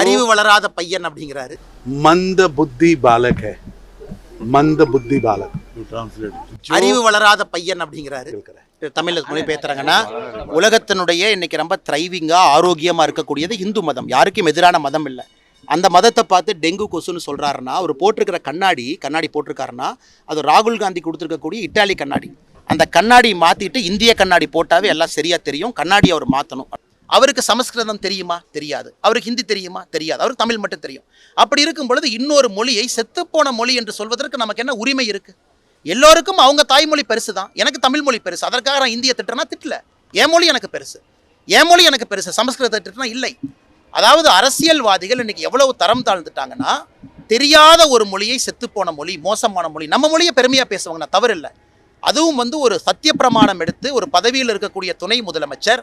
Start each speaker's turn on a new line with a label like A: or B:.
A: அறிவு வளராத பையன் அப்படிங்கிறாரு.
B: மந்த புத்தி பாலக். மந்த புத்தி பாலக்.
A: அறிவு வளராத பையன் அப்படிங்கிறாரு. தமிழக மொழி பேசுறாங்கன்னா உலகத்தினுடைய இன்னைக்கு ரொம்ப த்ரைவிங்காக ஆரோக்கியமா இருக்கக்கூடியது இந்து மதம். யாருக்கும் எதிரான மதம் இல்லை. அந்த மதத்தை பார்த்து டெங்கு கொசுன்னு சொல்கிறாருன்னா அவர் போட்டிருக்கிற கண்ணாடி கண்ணாடி போட்டிருக்காருன்னா அது ராகுல் காந்தி கொடுத்துருக்கக்கூடிய இட்டாலி கண்ணாடி. அந்த கண்ணாடி மாற்றிட்டு இந்திய கண்ணாடி போட்டாவே எல்லாம் சரியாக தெரியும். கண்ணாடி அவர் மாற்றணும் அவருக்கு சமஸ்கிருதம் தெரியுமா? தெரியாது. அவருக்கு ஹிந்தி தெரியுமா? தெரியாது. அவருக்கு தமிழ் மட்டும் தெரியும். அப்படி இருக்கும் பொழுது இன்னொரு மொழியை செத்துப்போன மொழி என்று சொல்வதற்கு நமக்கு என்ன உரிமை இருக்குது எல்லோருக்கும் அவங்க தாய்மொழி பெருசு தான் எனக்கு தமிழ் மொழி பெருசு. அதற்காக நான் இந்திய திட்டனா திட்டல. என் மொழி எனக்கு பெருசு. என் மொழி எனக்கு பெருசு. சமஸ்கிருத திட்டனா இல்லை. அதாவது அரசியல்வாதிகள் இன்னைக்கு எவ்வளவு தரம் தாழ்ந்துட்டாங்கன்னா தெரியாத ஒரு மொழியை செத்துப்போன மொழி மோசமான மொழி நம்ம மொழியை பெருமையாக பேசுவாங்க நான் தவறு இல்லை அதுவும் வந்து ஒரு சத்திய பிரமாணம் எடுத்து ஒரு பதவியில் இருக்கக்கூடிய துணை முதலமைச்சர்